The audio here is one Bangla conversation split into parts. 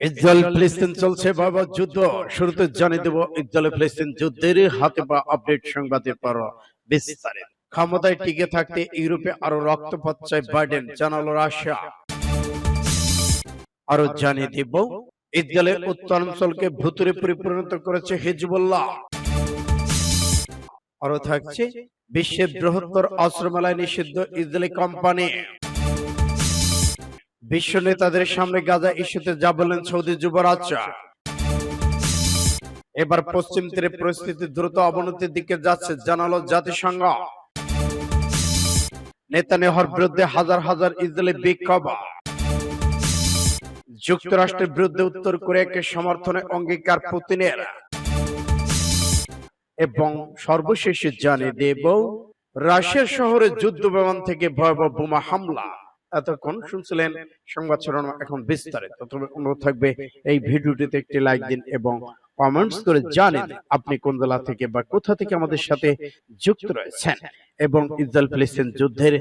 ইসরায়েল ফিলিস্তিন চলছে বাবা যুদ্ধ। শুরুতে জানিয়ে দেব ইসরায়েল ফিলিস্তিন যুদ্ধের হাতে পা আপডেট সংবাদের পর বিস্তারিত। ক্ষমতায় টিকে থাকতে ইউরোপে আরও রক্তপাত চায় বাইডেন জানালো রাশিয়া। আরও জানিয়ে দেব ইসরায়েলের উত্তরাঞ্চলকে ভুতুরে পরিপূর্ণত করেছে হিজবুল্লাহ আরও থাকছে বিশ্বের বৃহত্তর অস্ত্র মেলায় নিষিদ্ধ ইসরায়েলি কোম্পানি। বিশ্ব নেতাদের সামনে গাজা ইস্যুতে যা বললেন সৌদি যুবরাজ এবার পশ্চিম তীরে পরিস্থিতি দ্রুত অবনতির দিকে যাচ্ছে, জানালো জাতিসংঘ। নেতানিয়াহুর বিরুদ্ধে হাজার হাজার ইসরায়েলি বিক্ষোভ। যুক্তরাষ্ট্রের বিরুদ্ধে উত্তর কোরিয়াকে সমর্থনে অঙ্গীকার পুতিনের। এবং সর্বশেষে জানিয়ে দেব, রাশিয়ার শহরে যুদ্ধ বিমান থেকে ভয়াবহ বোমা হামলা। এতক্ষণ শুনছিলেন সংবাদ শিরোনাম এখন বিস্তারিত। তবে অনুরোধ থাকবে এই ভিডিওটিতে একটি লাইক দিন এবং কমেন্টস করে জানিয়ে দিন আপনি কোন জেলা থেকে বা কোথা থেকে আমাদের সাথে যুক্ত রয়েছেন এবং ইসরায়েল ফিলিস্তিন যুদ্ধের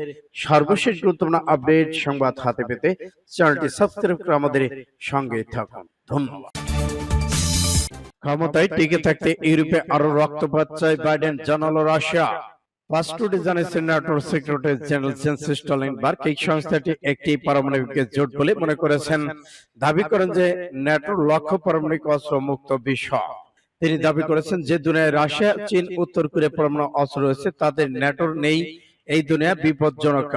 সর্বশেষ গুরুত্বপূর্ণ আপডেট সংবাদ হাতে পেতে চ্যানেলটি সাবস্ক্রাইব করে আমাদের সঙ্গে থাকুন। ধন্যবাদ। ক্ষমতায় টিকে থাকতে ইউরোপে আরও রক্তপাত চায় বাইডেন জানালো রাশিয়া। পাসটুডে জানিয়েছেন senator secretary general Jens Stoltenberg এই সংস্থাটি একটি পারমাণবিক জোট বলে মনে করেছেন। দাবি করেন যে ন্যাটোর লক্ষ্য পারমাণবিক অস্ত্র মুক্ত বিশ্ব। তিনি দাবি করেছেন যে দুনিয়ায় রাশিয়া চীন উত্তর কোরিয়া পরমাণু অস্ত্র রয়েছে তাদের ন্যাটোর নেই। এই দুনিয়া বিপজ্জনক।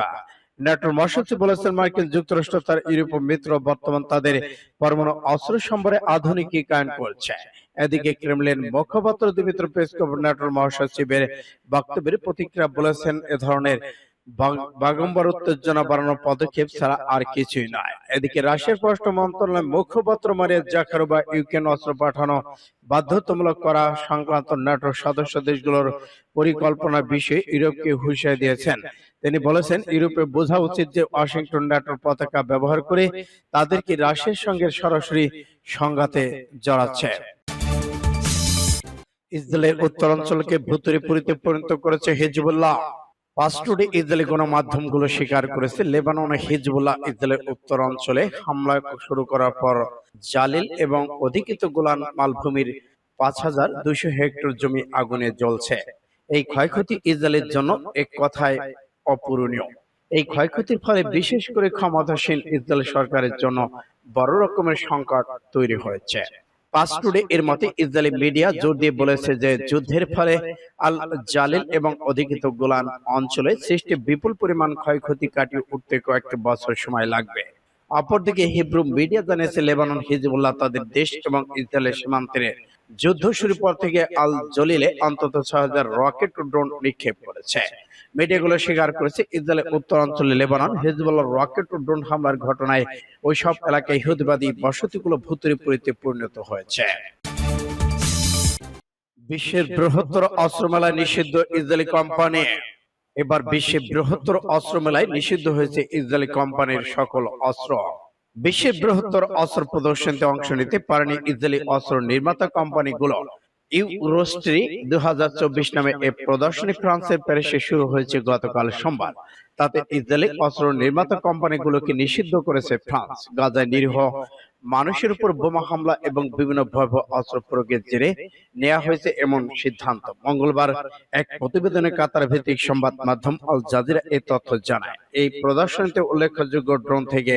ন্যাটোর মহাসচিব বলেছেন মার্কিন যুক্তরাষ্ট্র তার ইউরোপীয় মিত্র বর্তমান তাদের পরমাণু অস্ত্র সম্পর্কে আধুনিকীকরণ করছে। এদিকে ক্রেমলিন মুখপাত্র দিমিত্র পেসকভ ন্যাটোর মহাসচিবের বক্তব্যের প্রতিক্রিয়া বলেছেন এ ধরনের বাগম্বর উত্তেজনা বাড়ানোর পদক্ষেপ ছাড়া আর কিছুই নয় এদিকে রাশিয়ার পররাষ্ট্র মন্ত্রণালয়ের মুখপাত্র মারিয়া জাকারোবা ইউক্রেন অস্ত্র পাঠানো বাধ্যতামূলক করা সংক্রান্ত ন্যাটোর সদস্য দেশগুলোর পরিকল্পনা বিষয়ে ইউরোপকে হুঁশিয়ারি দিয়েছেন। তিনি বলেছেন, ইউরোপে বোঝা উচিত যে ওয়াশিংটন ন্যাটোর পতাকা ব্যবহার করে তাদেরকে রাশিয়ার সঙ্গে সরাসরি সংঘাতে জড়াচ্ছে। ইসরায়েলের উত্তরাঞ্চলকে ভুতুরে পরিণত করেছে হিজবুল্লাহ। পাস্টুডে ইসরায়েলি গণমাধ্যমগুলো স্বীকার করেছে লেবাননে হিজবুল্লাহ ইসরায়েলের উত্তর অঞ্চলে হামলা শুরু করার পর জালিল এবং অধিকৃত গোলান মালভূমির পাঁচ হাজার দুইশো হেক্টর জমি আগুনে জ্বলছে। এই ক্ষয়ক্ষতি ইসরায়েলের জন্য এক কথায় অপূরণীয়। এই ক্ষয়ক্ষতির ফলে বিশেষ করে ক্ষমতাসীন ইসরায়েল সরকারের জন্য বড় রকমের সংকট তৈরি হয়েছে। পাসটুডে এর মতে ইসরায়েলি মিডিয়া জোর দিয়ে বলেছে যে যুদ্ধের ফলে আল জালিল এবং অধিকৃত গোলান অঞ্চলে সৃষ্টি বিপুল পরিমাণ ক্ষয়ক্ষতি কাটিয়ে উঠতে কয়েকটি বছর সময় লাগবে। অপরদিকে হিব্রু মিডিয়া জানিয়েছে লেবানন হিজবুল্লাহ তাদের দেশ এবং ইসরায়েলের সীমান্তে যুদ্ধ শুরু পর থেকে আল জলিলে অন্তত ছয় হাজার রকেট ও ড্রোন নিক্ষেপ করেছে। মিডিয়াগুলো স্বীকার করেছে ইসরায়েলের উত্তরাঞ্চলে লেবানন। হিজবুল্লাহ রকেট ও ড্রোন হামলার ঘটনায় ওই সব এলাকায় ইহুদিবাদী বসতিগুলো ভুতুরে পুরিতে পরিণত হয়েছে। বিশ্বের বৃহত্তর অস্ত্র মেলায় নিষিদ্ধ ইসরায়েলি কোম্পানি। এবার বিশ্বের বৃহত্তর অস্ত্র মেলায় নিষিদ্ধ হয়েছে ইসরায়েলি কোম্পানির সকল অস্ত্র। বিশ্বের বৃহত্তর অস্ত্র প্রদর্শনীতে অংশ নিতে পারেনি ইসরায়েলি অস্ত্র নির্মাতা কোম্পানিগুলো। ইউরোস্ট্রি দু নামে এই প্রদর্শনী ফ্রান্সের প্যারিসে শুরু হয়েছে গতকাল সোমবার। তাতে ইসরায়েলি অস্ত্র নির্মাতা কোম্পানিগুলোকে নিষিদ্ধ করেছে ফ্রান্স। গাজায় নিরীহ মানুষের উপর বোমা হামলা এবং বিভিন্ন ভয়াবহ অস্ত্র প্রয়োগের জেরে নেওয়া হয়েছে এমন সিদ্ধান্ত। মঙ্গলবার এক প্রতিবেদনে কাতার ভিত্তিক সংবাদ মাধ্যম আল জাজিরা এই তথ্য জানায়। এই প্রদর্শনীতে উল্লেখযোগ্য ড্রোন থেকে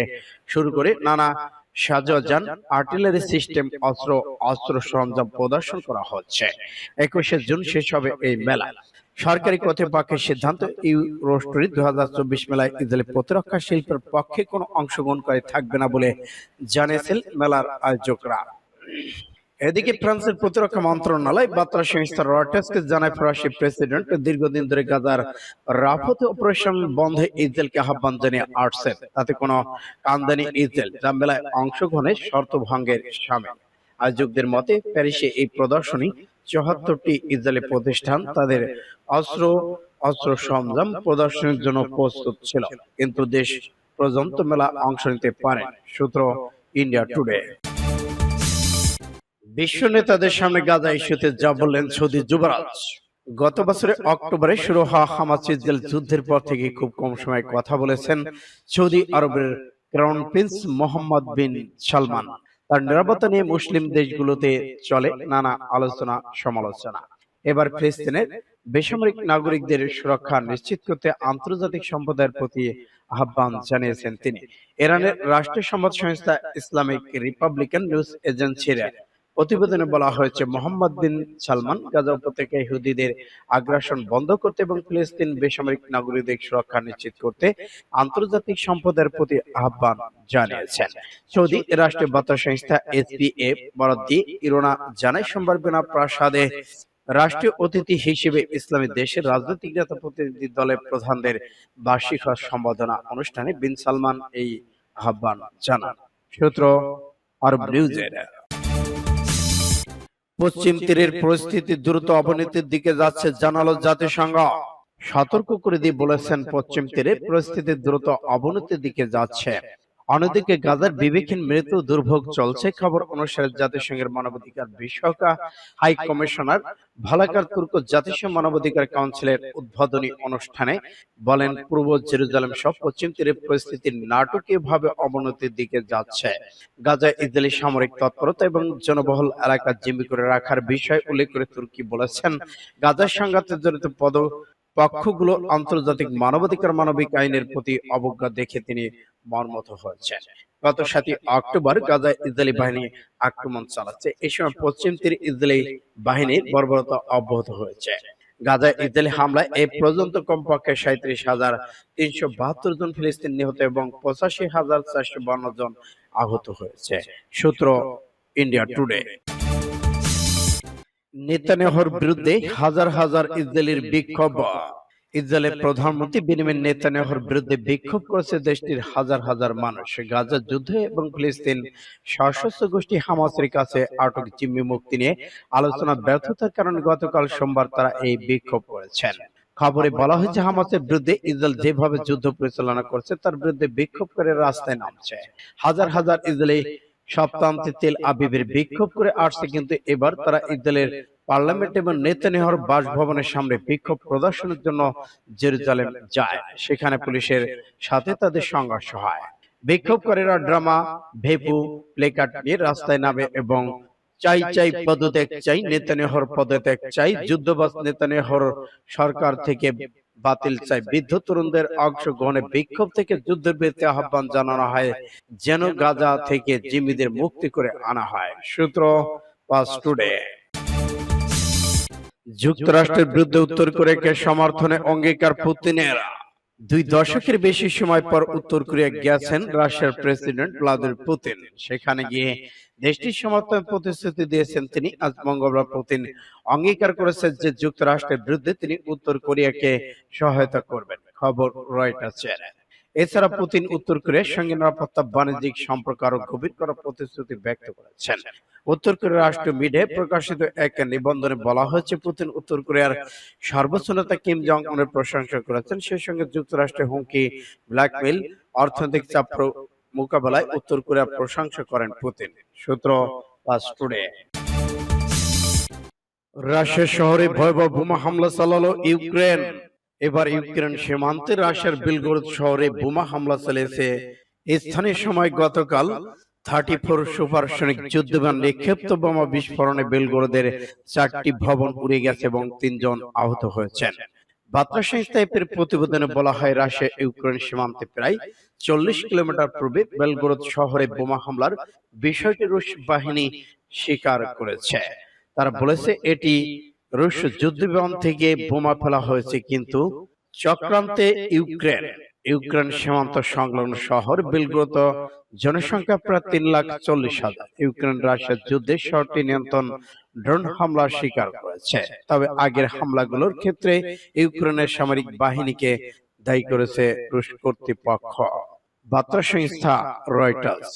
শুরু করে নানা সাজযান আর্টিলারি সিস্টেম অস্ত্র অস্ত্র সরঞ্জাম প্রদর্শন করা হচ্ছে। একুশে জুন শেষ হবে এই মেলা সরকারি কর্তৃপক্ষের সিদ্ধান্ত ইউরোস্টরি দু হাজার চব্বিশ মেলায় ইসরায়েলি প্রতিরক্ষা শিল্পের পক্ষে কোনো অংশগ্রহণকারী থাকবে না বলে জানিয়েছেন মেলার আয়োজকরা। এদিকে ফ্রান্সের প্রতিরক্ষা মন্ত্রণালয় বার্তা সংস্থা রয়টার্সকে জানায় ফরাসি প্রেসিডেন্ট দীর্ঘদিন ধরে গাজার রাফতে অপারেশন বন্ধে ইসরায়েলকে আহ্বান জানিয়ে আসছে। তাতে কোনো কান্দানি ইসরায়েল যা মেলায় অংশগ্রহণের শর্ত ভঙ্গের সামিল। আয়োজকদের মতে, প্যারিসে এই প্রদর্শনী চুয়াত্তরটি ইসরায়েলি প্রতিষ্ঠান তাদের অস্ত্র অস্ত্র সরঞ্জাম প্রদর্শনের জন্য প্রস্তুত ছিল। কিন্তু দেশ পর্যন্ত মেলা অংশ নিতে পারে সূত্র ইন্ডিয়া টুডে। বিশ্ব নেতাদের সামনে গাজা ইস্যুতে যা বললেন সৌদি যুবরাজ। গত বছরের অক্টোবরে শুরু হওয়া হামাস ইসরায়েল যুদ্ধের পর থেকে খুব কম সময় কথা বলেছেন সৌদি আরবের crown prince Mohammed bin Salman. তার নিরাপত্তা নিয়ে মুসলিম দেশগুলোতে চলে নানা আলোচনা, সমালোচনা। এবার ফিলিস্তিনের বেসামরিক নাগরিকদের সুরক্ষা নিশ্চিত করতে আন্তর্জাতিক সম্প্রদায়ের প্রতি আহ্বান জানিয়েছেন তিনি। ইরানের রাষ্ট্রীয় সংবাদ সংস্থা ইসলামিক রিপাবলিকান নিউজ এজেন্সির প্রতিবেদনে বলা হয়েছে, মোহাম্মদ বিন সালমান গাজা উপত্যকায় ইহুদিদের আগ্রাসন বন্ধ করতে এবং ফিলিস্তিন বেসামরিক নাগরিকদের সুরক্ষা নিশ্চিত করতে আন্তর্জাতিক সম্প্রদায়ের প্রতি আহ্বান জানিয়েছেন। সৌদি রাষ্ট্রীয় বার্তা সংস্থা এসপিএ বরাদ দিয়ে ইরোনা জানায়, সোমবার বিনা প্রাসাদে রাষ্ট্রীয় অতিথি হিসেবে ইসলামী দেশের রাজনৈতিক নেতা প্রতিনিধি দলের প্রধানদের বার্ষিক সম্বোধনা অনুষ্ঠানে বিন সালমান এই আহ্বান জানান। সূত্র আরব নিউজের। পশ্চিম তীরের পরিস্থিতি দ্রুত অবনতির দিকে যাচ্ছে জানালো জাতিসংঘ। সতর্ক করে দিয়ে বলেছেন পশ্চিম তীরে পরিস্থিতি দ্রুত অবনতির দিকে যাচ্ছে। অন্যদিকে গাজার বিবেকহীন মৃত্যু দুর্ভোগ চলছে। খবর অনুসারে জাতিসংঘের মানবাধিকার বিষয়ক হাই কমিশনার ভালাকার তুর্ক জাতিসংঘ মানবাধিকার কাউন্সিলের উদ্বোধনী অনুষ্ঠানে বলেন পূর্ব জেরুজালেম সহ পশ্চিম তীরে পরিস্থিতি নাটকীয় ভাবে অবনতির দিকে যাচ্ছে। গাজা ইসরায়েলি সামরিক তৎপরতা এবং জনবহুল এলাকা জিম্মি করে রাখার বিষয় উল্লেখ করে তুর্কি বলেছেন। গাজার সংঘাতে জড়িত পদ পক্ষগুলো আন্তর্জাতিক মানবাধিকার মানবিক আইনের প্রতি অবজ্ঞা দেখে তিনি মর্মত হয়েছেন। গত সাতই অক্টোবর গাজায় ইসরায়েলি বাহিনী আক্রমণ চালাচ্ছে। এই সময় পশ্চিম তীর ইসরায়েলি বাহিনীর বর্বরতা অব্যাহত হয়েছে। গাজায় ইসরায়েলি হামলায় এই পর্যন্ত কমপক্ষে সাঁত্রিশ হাজার তিনশো বাহাত্তর জন ফিলিস্তিন নিহত এবং পঁচাশি হাজার চারশো বান্ন জন আহত হয়েছে। সূত্র ইন্ডিয়া টুডে। নেতানিয়াহুর বিরুদ্ধে হাজার হাজার ইসরায়েলির বিক্ষোভ। ইসরায়েলের প্রধানমন্ত্রী বেনিয়ামিন নেতানিয়াহুর বিরুদ্ধে বিক্ষোভ করেছে দেশটির হাজার হাজার মানুষ। গাজা যুদ্ধ এবং ফিলিস্তিন সশস্ত্র গোষ্ঠী হামাসের কাছে আটক জিম্মি মুক্তি নিয়ে আলোচনা ব্যর্থতার কারণে গতকাল সোমবার তারা এই বিক্ষোভ করেছেন। খবরে বলা হয়েছে হামাসের বিরুদ্ধে ইসরায়েল যেভাবে যুদ্ধ পরিচালনা করছে তার বিরুদ্ধে বিক্ষোভ করে রাস্তায় নামছে। হাজার হাজার ইসরায়েলি সপ্তাহান্তে তেল আবিবের বিক্ষোভ করে আসছে, কিন্তু এবার তারা ইসরায়েলের পার্লামেন্ট এবং নেতানিয়াহুর বাসভবনের সামনে বিক্ষোভ প্রদর্শনের জন্য জেরুজালেম যায়। সেখানে পুলিশের সাথে তাদের সংঘর্ষ হয়। বিক্ষোভকারীরা ড্রামা, ভেপু, প্লেকার্ড নিয়ে রাস্তায় নামে এবং চাই চাই পদত্যাগ চাই নেতানিয়াহুর পদত্যাগ চাই যুদ্ধবাস নেতানিয়াহুর সরকার থেকে বাতিল চাই। বৃদ্ধ তরুণদের অংশগ্রহণে বিক্ষোভ থেকে যুদ্ধের বিরুদ্ধে আহ্বান জানানো হয় যেন গাজা থেকে জিম্মিদের মুক্তি করে আনা হয়। সূত্র পাস টুডে। যুক্তরাষ্ট্রের বিরুদ্ধে উত্তর কোরিয়াকে সমর্থনে অঙ্গীকার পুতিনের। দুই দশকের বেশি সময় পর উত্তর কোরিয়া গেছেন রাশিয়ার প্রেসিডেন্ট ভ্লাদিমির পুতিন। সেখানে গিয়ে দেশটির সমর্থন প্রতিশ্রুতি দিয়েছেন তিনি আজ মঙ্গলবার পুতিন। অঙ্গীকার করেছেন যে যুক্তরাষ্ট্রের বিরুদ্ধে তিনি উত্তর কোরিয়াকে সহায়তা করবেন। খবর রয়টার্সের। এছাড়া পুতিন উত্তর কোরিয়ার সঙ্গে নিরাপত্তা বাণিজ্যিক সম্পর্ক আরও গভীর করার প্রতিশ্রুতি ব্যক্ত করেছেন। উত্তর কোরিয়ার রাষ্ট্রীয় মিডিয়ায় প্রকাশিত এক নিবন্ধনে বলা হয়েছে পুতিন উত্তর কোরিয়ার সর্বোচ্চ নেতা কিম জং উনের প্রশংসা করেছেন। সেই সঙ্গে যুক্তরাষ্ট্রের হুমকি ব্ল্যাকমেইল অর্থনৈতিক চাপ মোকাবেলায় উত্তর কোরিয়ার প্রশংসা করেন পুতিন। সূত্র পাস টুডে। রাশিয়া শহরে ভয়াবহ বোমা হামলা চালালো ইউক্রেন। এবার ইউক্রেন সীমান্তে রাশিয়ার বিলগোরদ শহরে বোমা হামলা চালিয়েছে। স্থানীয় সময় গতকাল থার্টি ফোর সুপারসনিক যুদ্ধবিমান নিক্ষিপ্ত বোমা বিস্ফোরণে বেলগোরদের চারটি ভবন উড়ে গেছে এবং তিনজন আহত হয়েছেন। বার্তা সংস্থা এর প্রতিবেদনে বলা হয়, রাশিয়া ইউক্রেন সীমান্তে প্রায় চল্লিশ কিলোমিটার পূর্বে বেলগোরদ শহরে বোমা হামলার বিষয়টি রুশ বাহিনী স্বীকার করেছে। তারা বলেছে, এটি রুশ যুদ্ধবিমান থেকে বোমা ফেলা হয়েছে, কিন্তু চক্রান্তে ইউক্রেন ইউক্রেন সীমান্ত সংলগ্ন শহর বেলগ্রত জনসংখ্যা প্রায় তিন লাখ চল্লিশ হাজার। ইউক্রেন রাশিয়ার যুদ্ধে শহরটি নিয়ন্ত্রণ ড্রোন হামলার শিকার করেছে। তবে আগের হামলাগুলোর ক্ষেত্রে ইউক্রেনের সামরিক বাহিনীকে দায়ী করেছে রুশ কর্তৃপক্ষ। বার্তা সংস্থা রয়টার্স।